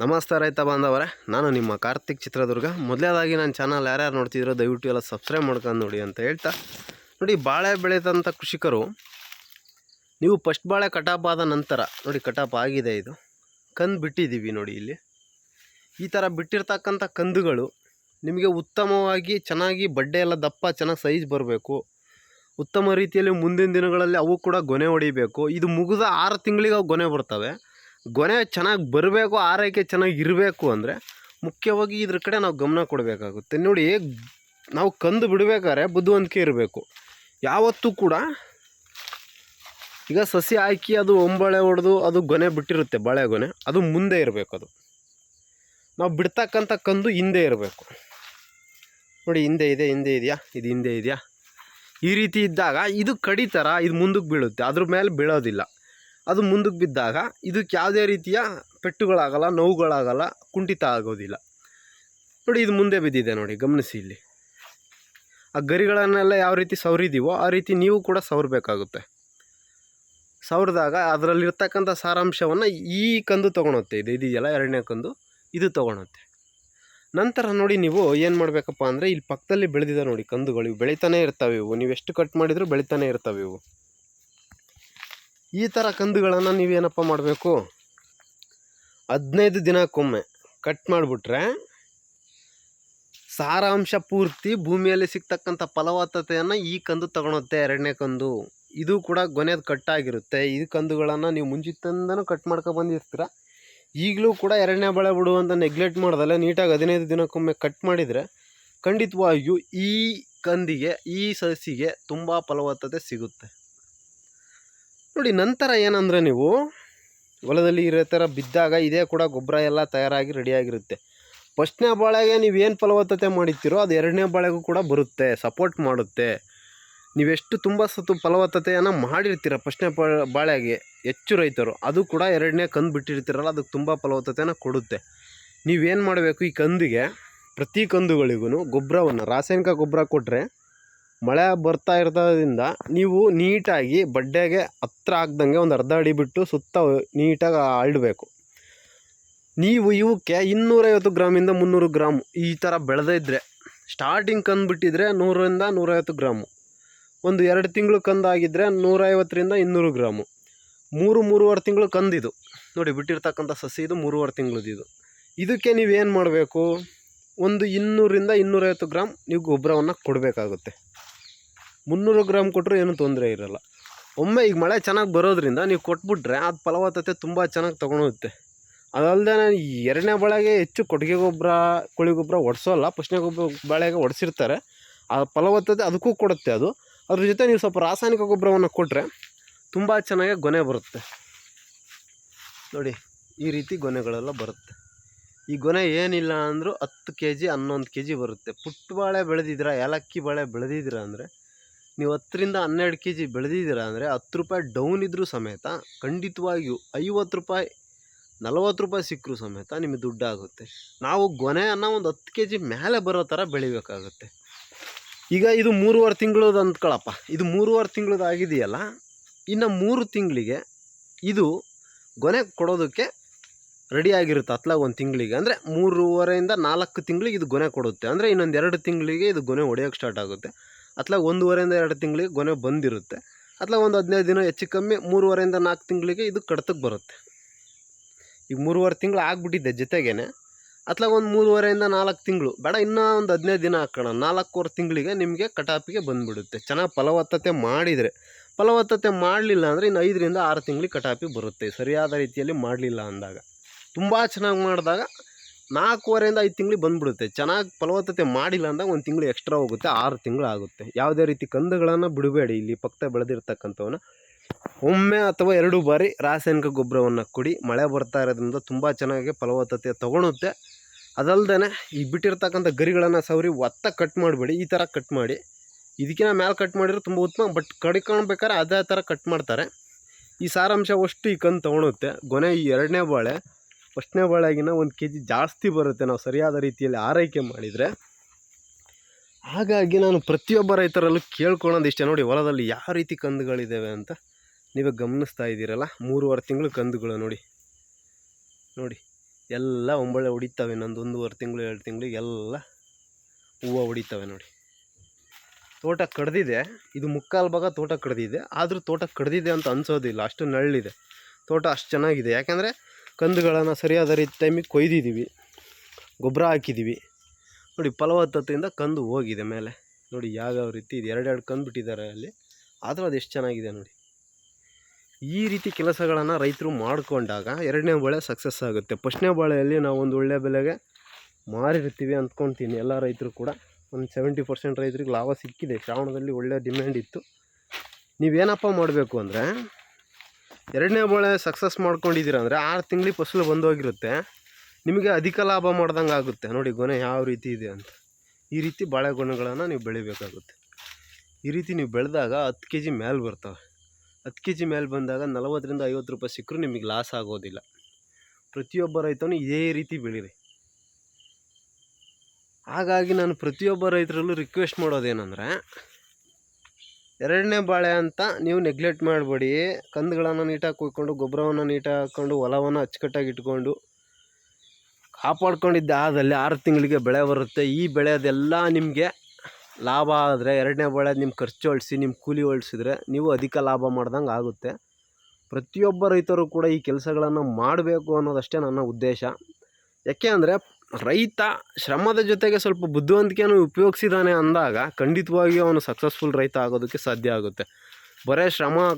ನಮಸ್ತೆ ರೈತ ಬಾಂಧವರೇ, ನಾನು ನಿಮ್ಮ ಕಾರ್ತಿಕ್ ಚಿತ್ರದುರ್ಗ. ಮೊದಲೇದಾಗಿ ನನ್ನ ಚಾನಲ್ ಯಾರ್ಯಾರು ನೋಡ್ತಿದ್ರೋ ದಯವಿಟ್ಟು ಎಲ್ಲ ಸಬ್ಸ್ಕ್ರೈಬ್ ಮಾಡ್ಕೊಂಡು ನೋಡಿ ಅಂತ ಹೇಳ್ತಾ, ನೋಡಿ ಬಾಳೆ ಬೆಳೆದಂಥ ಕೃಷಿಕರು, ನೀವು ಫಸ್ಟ್ ಬಾಳೆ ಕಟಾಪ್ ಆದ ನಂತರ, ನೋಡಿ ಕಟಾಪ್ ಆಗಿದೆ ಇದು, ಕಂದು ಬಿಟ್ಟಿದ್ದೀವಿ ನೋಡಿ ಇಲ್ಲಿ. ಈ ಥರ ಬಿಟ್ಟಿರ್ತಕ್ಕಂಥ ಕಂದುಗಳು ನಿಮಗೆ ಉತ್ತಮವಾಗಿ ಚೆನ್ನಾಗಿ ಬಡ್ಡೆ ಎಲ್ಲ ದಪ್ಪ ಚೆನ್ನಾಗಿ ಸೈಜ್ ಬರಬೇಕು. ಉತ್ತಮ ರೀತಿಯಲ್ಲಿ ಮುಂದಿನ ದಿನಗಳಲ್ಲಿ ಅವು ಕೂಡ ಗೊನೆ ಹೊಡಿಬೇಕು. ಇದು ಮುಗಿದ ಆರು ತಿಂಗಳಿಗೆ ಅವು ಗೊನೆ ಬರ್ತವೆ. ಗೊನೆ ಚೆನ್ನಾಗಿ ಬರಬೇಕು, ಆರೈಕೆ ಚೆನ್ನಾಗಿ ಇರಬೇಕು ಅಂದರೆ ಮುಖ್ಯವಾಗಿ ಇದ್ರ ಕಡೆ ನಾವು ಗಮನ ಕೊಡಬೇಕಾಗುತ್ತೆ. ನೋಡಿ, ನಾವು ಕಂದು ಬಿಡಬೇಕಾದ್ರೆ ಬುದ್ಧಿವಂತಿಕೆ ಇರಬೇಕು. ಯಾವತ್ತೂ ಕೂಡ ಈಗ ಸಸಿ ಹಾಕಿ ಅದು ಒಂಬಳೆ ಹೊಡೆದು ಅದು ಗೊನೆ ಬಿಟ್ಟಿರುತ್ತೆ, ಬಾಳೆ ಗೊನೆ, ಅದು ಮುಂದೆ ಇರಬೇಕು ಅದು. ನಾವು ಬಿಡ್ತಕ್ಕಂಥ ಕಂದು ಹಿಂದೆ ಇರಬೇಕು. ನೋಡಿ, ಹಿಂದೆ ಇದೆ, ಹಿಂದೆ ಇದೆಯಾ? ಇದು ಹಿಂದೆ ಇದೆಯಾ? ಈ ರೀತಿ ಇದ್ದಾಗ ಇದು ಕಡಿತರ, ಇದು ಮುಂದಕ್ಕೆ ಬೀಳುತ್ತೆ, ಅದ್ರ ಮೇಲೆ ಬೀಳೋದಿಲ್ಲ. ಅದು ಮುಂದಕ್ಕೆ ಬಿದ್ದಾಗ ಇದಕ್ಕೆ ಯಾವುದೇ ರೀತಿಯ ಪೆಟ್ಟುಗಳಾಗಲ್ಲ, ನೋವುಗಳಾಗಲ್ಲ, ಕುಂಠಿತ ಆಗೋದಿಲ್ಲ. ನೋಡಿ ಇದು ಮುಂದೆ ಬಿದ್ದಿದೆ ನೋಡಿ, ಗಮನಿಸಿ ಇಲ್ಲಿ. ಆ ಗರಿಗಳನ್ನೆಲ್ಲ ಯಾವ ರೀತಿ ಸವರಿದೀವೋ ಆ ರೀತಿ ನೀವು ಕೂಡ ಸವರಬೇಕಾಗುತ್ತೆ. ಸವರಿದಾಗ ಅದರಲ್ಲಿರ್ತಕ್ಕಂಥ ಸಾರಾಂಶವನ್ನು ಈ ಕಂದು ತೊಗೊಳುತ್ತೆ. ಇದು ಇದೆಯಲ್ಲ, ಎರಡನೇ ಕಂದು, ಇದು ತೊಗೊಳುತ್ತೆ. ನಂತರ ನೋಡಿ ನೀವು ಏನು ಮಾಡಬೇಕಪ್ಪ ಅಂದರೆ, ಇಲ್ಲಿ ಪಕ್ಕದಲ್ಲಿ ಬೆಳೆದಿದೆ ನೋಡಿ ಕಂದುಗಳು. ಇವು ಬೆಳೀತಾನೆ ಇರ್ತವೆ ಇವು. ನೀವು ಎಷ್ಟು ಕಟ್ ಮಾಡಿದರೂ ಬೆಳೀತಾನೆ ಇರ್ತವೆ ಇವು. ಈ ಥರ ಕಂದುಗಳನ್ನು ನೀವೇನಪ್ಪ ಮಾಡಬೇಕು? ಹದಿನೈದು ದಿನಕ್ಕೊಮ್ಮೆ ಕಟ್ ಮಾಡಿಬಿಟ್ರೆ ಸಾರಾಂಶ ಪೂರ್ತಿ ಭೂಮಿಯಲ್ಲಿ ಸಿಗ್ತಕ್ಕಂಥ ಫಲವತ್ತತೆಯನ್ನು ಈ ಕಂದು ತಗೊಳುತ್ತೆ, ಎರಡನೇ ಕಂದು. ಇದು ಕೂಡ ಕೊನೆಯದು ಕಟ್ಟಾಗಿರುತ್ತೆ ಈ ಕಂದುಗಳನ್ನು ನೀವು ಮುಂಚಿತಂದನೂ ಕಟ್ ಮಾಡ್ಕೊ ಬಂದಿರ್ತೀರ. ಈಗಲೂ ಕೂಡ ಎರಡನೇ ಬೆಳೆ ಬಿಡುವಂತ ನೆಗ್ಲೆಕ್ಟ್ ಮಾಡ್ದಲ್ಲ ನೀಟಾಗಿ ಹದಿನೈದು ದಿನಕ್ಕೊಮ್ಮೆ ಕಟ್ ಮಾಡಿದರೆ ಖಂಡಿತವಾಗಿಯೂ ಈ ಕಂದಿಗೆ, ಈ ಸಸಿಗೆ ತುಂಬ ಫಲವತ್ತತೆ ಸಿಗುತ್ತೆ. ನೋಡಿ, ನಂತರ ಏನಂದರೆ ನೀವು ಹೊಲದಲ್ಲಿ ಇರೋ ಥರ ಬಿದ್ದಾಗ ಇದೇ ಕೂಡ ಗೊಬ್ಬರ ಎಲ್ಲ ತಯಾರಾಗಿ ರೆಡಿಯಾಗಿರುತ್ತೆ. ಫಸ್ಟ್ನೇ ಬಾಳೆಗೆ ನೀವು ಏನು ಫಲವತ್ತತೆ ಮಾಡಿರ್ತೀರೋ ಅದು ಎರಡನೇ ಬಾಳೆಗೂ ಕೂಡ ಬರುತ್ತೆ ಸಪೋರ್ಟ್ ಮಾಡುತ್ತೆ. ನೀವೆಷ್ಟು ತುಂಬ ಸತ್ತು ಫಲವತ್ತತೆಯನ್ನು ಮಾಡಿರ್ತೀರ ಫಸ್ಟ್ನೇ ಬಾಳೆಗೆ, ಹೆಚ್ಚು ರೈತರು, ಅದು ಕೂಡ ಎರಡನೇ ಕಂದು ಬಿಟ್ಟಿರ್ತೀರಲ್ಲ, ಅದಕ್ಕೆ ತುಂಬ ಫಲವತ್ತತೆಯನ್ನು ಕೊಡುತ್ತೆ. ನೀವೇನು ಮಾಡಬೇಕು ಈ ಕಂದಿಗೆ, ಪ್ರತಿ ಕಂದುಗಳಿಗೂ ಗೊಬ್ಬರವನ್ನು, ರಾಸಾಯನಿಕ ಗೊಬ್ಬರ ಕೊಟ್ಟರೆ ಮಳೆ ಬರ್ತಾ ಇರೋದ್ರಿಂದ ನೀವು ನೀಟಾಗಿ ಬಡ್ಡೆಗೆ ಹತ್ರ ಆಗ್ದಂಗೆ ಒಂದು ಅರ್ಧ ಅಡಿ ಬಿಟ್ಟು ಸುತ್ತ ನೀಟಾಗಿ ಅರಳಬೇಕು ನೀವು ಇವಕ್ಕೆ ಇನ್ನೂರೈವತ್ತು ಗ್ರಾಮಿಂದ ಮುನ್ನೂರು ಗ್ರಾಮ್ ಈ ಥರ ಬೆಳೆದಿದ್ರೆ ಸ್ಟಾರ್ಟಿಂಗ್ ಕಂದು ಬಿಟ್ಟಿದ್ರೆ ನೂರರಿಂದ ನೂರೈವತ್ತು ಗ್ರಾಮು. ಒಂದು ಎರಡು ತಿಂಗಳು ಕಂದಾಗಿದ್ದರೆ ನೂರೈವತ್ತರಿಂದ ಇನ್ನೂರು ಗ್ರಾಮು. ಮೂರು ಮೂರುವರೆ ತಿಂಗಳು ಕಂದಿದು. ನೋಡಿ, ಬಿಟ್ಟಿರ್ತಕ್ಕಂಥ ಸಸಿ ಇದು ಮೂರುವರೆ ತಿಂಗಳದ್ದು ಇದು. ಇದಕ್ಕೆ ನೀವೇನು ಮಾಡಬೇಕು? ಒಂದು ಇನ್ನೂರಿಂದ ಇನ್ನೂರೈವತ್ತು ಗ್ರಾಮ್ ನೀವು ಗೊಬ್ಬರವನ್ನು ಕೊಡಬೇಕಾಗುತ್ತೆ. ಮುನ್ನೂರು ಗ್ರಾಮ್ ಕೊಟ್ಟರು ಏನೂ ತೊಂದರೆ ಇರಲ್ಲ. ಒಮ್ಮೆ ಈಗ ಮಳೆ ಚೆನ್ನಾಗಿ ಬರೋದ್ರಿಂದ ನೀವು ಕೊಟ್ಬಿಟ್ರೆ ಅದು ಫಲವತ್ತತೆ ತುಂಬ ಚೆನ್ನಾಗಿ ತೊಗೊಳುತ್ತೆ ಅದಲ್ಲದೆ ನಾನು ಎರಡನೇ ಬಳೆಗೆ ಹೆಚ್ಚು ಕೊಟ್ಟಿಗೆ ಗೊಬ್ಬರ, ಕೋಳಿ ಗೊಬ್ಬರ ಒಡಿಸೋಲ್ಲ ಫಸ್ಟ್ನೇ ಗೊಬ್ಬರ ಬಳೆಗೆ ಒಡಿಸಿರ್ತಾರೆ. ಆ ಫಲವತ್ತತೆ ಅದಕ್ಕೂ ಕೊಡುತ್ತೆ ಅದು. ಅದ್ರ ಜೊತೆ ನೀವು ಸ್ವಲ್ಪ ರಾಸಾಯನಿಕ ಗೊಬ್ಬರವನ್ನು ಕೊಟ್ಟರೆ ತುಂಬ ಚೆನ್ನಾಗಿ ಗೊನೆ ಬರುತ್ತೆ. ನೋಡಿ, ಈ ರೀತಿ ಗೊನೆಗಳೆಲ್ಲ ಬರುತ್ತೆ. ಈ ಗೊನೆ ಏನಿಲ್ಲ ಅಂದರೂ ಹತ್ತು ಕೆ ಜಿ ಹನ್ನೊಂದು ಕೆ ಜಿ ಬರುತ್ತೆ. ಪುಟ್ಟ ಬಾಳೆ ಬೆಳೆದಿದ್ದೀರಾ, ಏಲಕ್ಕಿ ಬಾಳೆ ಬೆಳೆದಿದ್ದೀರಾ ಅಂದರೆ ನೀವು ಹತ್ತರಿಂದ ಹನ್ನೆರಡು ಕೆ ಜಿ ಬೆಳೆದಿದ್ದೀರಾ ಅಂದರೆ ಹತ್ತು ರೂಪಾಯಿ ಡೌನ್ ಇದ್ದರೂ ಸಮೇತ ಖಂಡಿತವಾಗಿಯೂ ಐವತ್ತು ರೂಪಾಯಿ, ನಲವತ್ತು ರೂಪಾಯಿ ಸಿಕ್ಕರೂ ಸಮೇತ ನಿಮಗೆ ದುಡ್ಡಾಗುತ್ತೆ. ನಾವು ಗೊನೆಯನ್ನು ಒಂದು ಹತ್ತು ಕೆ ಜಿ ಮೇಲೆ ಬರೋ ಥರ ಬೆಳಿಬೇಕಾಗುತ್ತೆ. ಈಗ ಇದು ಮೂರುವರೆ ತಿಂಗಳದು ಅಂದ್ಕೊಳಪ್ಪ ಇದು ಮೂರುವರೆ ತಿಂಗಳದ್ದು ಆಗಿದೆಯಲ್ಲ, ಇನ್ನು ಮೂರು ತಿಂಗಳಿಗೆ ಇದು ಗೊನೆ ಕೊಡೋದಕ್ಕೆ ರೆಡಿಯಾಗಿರುತ್ತೆ ಅತ್ಲಾಗ ಒಂದು ತಿಂಗಳಿಗೆ. ಅಂದರೆ ಮೂರುವರೆಯಿಂದ ನಾಲ್ಕು ತಿಂಗಳಿಗೆ ಇದು ಗೊನೆ ಕೊಡುತ್ತೆ. ಅಂದರೆ ಇನ್ನೊಂದು ಎರಡು ತಿಂಗಳಿಗೆ ಇದು ಗೊನೆ ಹೊಡೆಯೋಕ್ಕೆ ಸ್ಟಾರ್ಟ್ ಆಗುತ್ತೆ. ಅತ್ಲಾಗ ಒಂದೂವರೆಯಿಂದ ಎರಡು ತಿಂಗಳಿಗೆ ಗೊನೆ ಬಂದಿರುತ್ತೆ. ಅಥವಾ ಒಂದು ಹದಿನೈದು ದಿನ ಹೆಚ್ಚು ಕಮ್ಮಿ ಮೂರುವರೆಯಿಂದ ನಾಲ್ಕು ತಿಂಗಳಿಗೆ ಇದು ಕಡತಕ್ಕೆ ಬರುತ್ತೆ. ಈಗ ಮೂರುವರೆ ತಿಂಗಳು ಆಗಿಬಿಟ್ಟಿದ್ದೆ ಜೊತೆಗೇನೆ. ಅಥವಾ ಒಂದು ಮೂರುವರೆಯಿಂದ ನಾಲ್ಕು ತಿಂಗಳು. ಬೇಡ, ಇನ್ನೂ ಒಂದು ಹದಿನೈದು ದಿನ ಹಾಕೋಣ. ನಾಲ್ಕೂವರೆ ತಿಂಗಳಿಗೆ ನಿಮಗೆ ಕಟಾಪಿಗೆ ಬಂದುಬಿಡುತ್ತೆ. ಚೆನ್ನಾಗಿ ಫಲವತ್ತತೆ ಮಾಡಿದರೆ. ಫಲವತ್ತತೆ ಮಾಡಲಿಲ್ಲ ಅಂದರೆ ಇನ್ನು ಐದರಿಂದ ಆರು ತಿಂಗಳಿಗೆ ಕಟಾಪಿ ಬರುತ್ತೆ. ಸರಿಯಾದ ರೀತಿಯಲ್ಲಿ ಮಾಡಲಿಲ್ಲ ಅಂದಾಗ. ತುಂಬ ಚೆನ್ನಾಗಿ ಮಾಡಿದಾಗ ನಾಲ್ಕೂವರೆಯಿಂದ ಐದು ತಿಂಗಳಿಗೆ ಬಂದುಬಿಡುತ್ತೆ. ಚೆನ್ನಾಗಿ ಫಲವತ್ತತೆ ಮಾಡಿಲ್ಲ ಅಂದಾಗ ಒಂದು ತಿಂಗಳು ಎಕ್ಸ್ಟ್ರಾ ಹೋಗುತ್ತೆ, ಆರು ತಿಂಗಳು ಆಗುತ್ತೆ ಯಾವುದೇ ರೀತಿ ಕಂದುಗಳನ್ನು ಬಿಡಬೇಡಿ, ಇಲ್ಲಿ ಪಕ್ಕ ಬೆಳೆದಿರ್ತಕ್ಕಂಥವನ್ನ. ಒಮ್ಮೆ ಅಥವಾ ಎರಡು ಬಾರಿ ರಾಸಾಯನಿಕ ಗೊಬ್ಬರವನ್ನು ಕೊಡಿ, ಮಳೆ ಬರ್ತಾ ಇರೋದ್ರಿಂದ ತುಂಬ ಚೆನ್ನಾಗಿ ಫಲವತ್ತತೆ ತೊಗೊಳುತ್ತೆ. ಅದಲ್ಲದೆ ಈ ಬಿಟ್ಟಿರ್ತಕ್ಕಂಥ ಗರಿಗಳನ್ನು ಸವರಿ ಒತ್ತ ಕಟ್ ಮಾಡಬೇಡಿ, ಈ ಥರ ಕಟ್ ಮಾಡಿ. ಇದಕ್ಕಿಂತ ಮೇಲೆ ಕಟ್ ಮಾಡಿದ್ರೆ ತುಂಬ ಉತ್ತಮ, ಬಟ್ ಕಡಿಕೊಳ್ಬೇಕಾದ್ರೆ ಅದೇ ಥರ ಕಟ್ ಮಾಡ್ತಾರೆ. ಈ ಸಾರಾಂಶ ಅಷ್ಟು ಈ ಕಂದು ತೊಗೊಳುತ್ತೆ. ಕೊನೆ ಈ ಎರಡನೇ ಬಾಳೆ ಫಸ್ಟ್ನೇ ಬಾಳೆಗಿನ ಒಂದು ಕೆ ಜಿ ಜಾಸ್ತಿ ಬರುತ್ತೆ ನಾವು ಸರಿಯಾದ ರೀತಿಯಲ್ಲಿ ಆರೈಕೆ ಮಾಡಿದರೆ. ಹಾಗಾಗಿ ನಾನು ಪ್ರತಿಯೊಬ್ಬ ರೈತರಲ್ಲೂ ಕೇಳ್ಕೊಳ್ಳೋದು ಇಷ್ಟೇ. ನೋಡಿ, ಹೊಲದಲ್ಲಿ ಯಾವ ರೀತಿ ಕಂದುಗಳಿದ್ದಾವೆ ಅಂತ ನೀವೇ ಗಮನಿಸ್ತಾ ಇದ್ದೀರಲ್ಲ? ಮೂರುವರೆ ತಿಂಗಳು ಕಂದುಗಳು ನೋಡಿ. ನೋಡಿ, ಎಲ್ಲ ಒಂಬಳೆ ಹೊಡಿತಾವೆ ಇನ್ನೊಂದು ಒಂದೂವರೆ ತಿಂಗಳು, ಎರಡು ತಿಂಗಳಿಗೆ ಎಲ್ಲ ಹೂವು ಹೊಡಿತಾವೆ ನೋಡಿ. ತೋಟ ಕಡ್ದಿದೆ, ಇದು ಮುಕ್ಕಾಲು ಭಾಗ ತೋಟ ಕಡ್ದಿದೆ, ಆದರೂ ತೋಟ ಕಡ್ದಿದೆ ಅಂತ ಅನ್ಸೋದಿಲ್ಲ. ಅಷ್ಟು ನಳ್ಳಿದೆ. ತೋಟ ಅಷ್ಟು ಚೆನ್ನಾಗಿದೆ. ಯಾಕೆಂದರೆ ಕಂದುಗಳನ್ನು ಸರಿಯಾದ ರೀತಿ ಟೈಮಿಗೆ ಕೊಯ್ದಿದ್ದೀವಿ. ಗೊಬ್ಬರ ಹಾಕಿದ್ದೀವಿ. ನೋಡಿ, ಫಲವತ್ತತೆಯಿಂದ ಕಂದು ಹೋಗಿದೆ ಮೇಲೆ. ನೋಡಿ, ಯಾವ್ಯಾವ ರೀತಿ ಇದು. ಎರಡೆರಡು ಕಂದು ಬಿಟ್ಟಿದ್ದಾರೆ ಅಲ್ಲಿ. ಆದರೂ ಅದು ಎಷ್ಟು ಚೆನ್ನಾಗಿದೆ ನೋಡಿ. ಈ ರೀತಿ ಕೆಲಸಗಳನ್ನು ರೈತರು ಮಾಡಿಕೊಂಡಾಗ ಎರಡನೇ ಬಾಳೆ ಸಕ್ಸಸ್ ಆಗುತ್ತೆ. ಫಸ್ಟ್ನೇ ಬಾಳೆಯಲ್ಲಿ ನಾವು ಒಂದು ಒಳ್ಳೆಯ ಬೆಲೆಗೆ ಮಾರಿರ್ತೀವಿ ಅಂದ್ಕೊತೀನಿ. ಎಲ್ಲ ರೈತರು ಕೂಡ. ಒಂದು ಸೆವೆಂಟಿ ಪರ್ಸೆಂಟ್ ರೈತರಿಗೆ ಲಾಭ ಸಿಕ್ಕಿದೆ. ಶ್ರಾವಣದಲ್ಲಿ ಒಳ್ಳೆಯ ಡಿಮ್ಯಾಂಡ್ ಇತ್ತು. ನೀವೇನಪ್ಪ ಮಾಡಬೇಕು ಅಂದರೆ ಎರಡನೇ ಬೆಳೆ ಸಕ್ಸಸ್ ಮಾಡ್ಕೊಂಡಿದ್ದೀರ ಅಂದರೆ ಆರು ತಿಂಗಳಿಗೆ ಫಸಲು ಬಂದೋಗಿರುತ್ತೆ. ನಿಮಗೆ ಅಧಿಕ ಲಾಭ ಮಾಡ್ದಂಗೆ ಆಗುತ್ತೆ. ನೋಡಿ, ಗೊನೆ ಯಾವ ರೀತಿ ಇದೆ ಅಂತ. ಈ ರೀತಿ ಬಾಳೆಗೊನೆಗಳನ್ನು ನೀವು ಬೆಳಿಬೇಕಾಗುತ್ತೆ. ಈ ರೀತಿ ನೀವು ಬೆಳೆದಾಗ ಹತ್ತು ಕೆ ಜಿ ಮೇಲೆ ಬರ್ತವೆ. ಹತ್ತು ಕೆ ಜಿ ಮೇಲೆ ಬಂದಾಗ ನಲವತ್ತರಿಂದ ಐವತ್ತು ರೂಪಾಯಿ ಸಿಕ್ಕರೂ ನಿಮಗೆ ಲಾಸ್ ಆಗೋದಿಲ್ಲ. ಪ್ರತಿಯೊಬ್ಬ ರೈತನು ಇದೇ ರೀತಿ ಬೆಳೀರಿ. ಹಾಗಾಗಿ ನಾನು ಪ್ರತಿಯೊಬ್ಬ ರೈತರಲ್ಲೂ ರಿಕ್ವೆಸ್ಟ್ ಮಾಡೋದೇನೆಂದರೆ ಎರಡನೇ ಬಾಳೆ ಅಂತ ನೀವು ನೆಗ್ಲೆಕ್ಟ್ ಮಾಡಬೇಡಿ. ಕಂದುಗಳನ್ನು ನೀಟಾಗಿ ಕುಯ್ಕೊಂಡು, ಗೊಬ್ಬರವನ್ನು ನೀಟಾಗಿ ಹಾಕ್ಕೊಂಡು, ಹೊಲವನ್ನು ಅಚ್ಚುಕಟ್ಟಾಗಿ ಇಟ್ಕೊಂಡು ಕಾಪಾಡ್ಕೊಂಡಿದ್ದಾದಲ್ಲಿ ಆರು ತಿಂಗಳಿಗೆ ಬೆಳೆ ಬರುತ್ತೆ. ಈ ಬೆಳೆಯೋದೆಲ್ಲ ನಿಮಗೆ ಲಾಭ ಆದರೆ ಎರಡನೇ ಬೆಳೆ ನಿಮ್ಮ ಖರ್ಚು ಹೊಳಿಸಿ ನಿಮ್ಮ ಕೂಲಿ ಹೊಳಿಸಿದ್ರೆ ನೀವು ಅಧಿಕ ಲಾಭ ಮಾಡ್ದಂಗೆ ಆಗುತ್ತೆ. ಪ್ರತಿಯೊಬ್ಬ ರೈತರು ಕೂಡ ಈ ಕೆಲಸಗಳನ್ನು ಮಾಡಬೇಕು ಅನ್ನೋದಷ್ಟೇ ನನ್ನ ಉದ್ದೇಶ. ಯಾಕೆ ಅಂದರೆ ರೈತ ಶ್ರಮದ ಜೊತೆಗೆ ಸ್ವಲ್ಪ ಬುದ್ಧಿವಂತಿಕೆಯನ್ನು ಉಪಯೋಗಿಸಿದಾನೆ ಅಂದಾಗ ಖಂಡಿತವಾಗಿಯೂ ಅವನು ಸಕ್ಸಸ್ಫುಲ್ ರೈತ ಆಗೋದಕ್ಕೆ ಸಾಧ್ಯ ಆಗುತ್ತೆ. ಬರೇ ಶ್ರಮ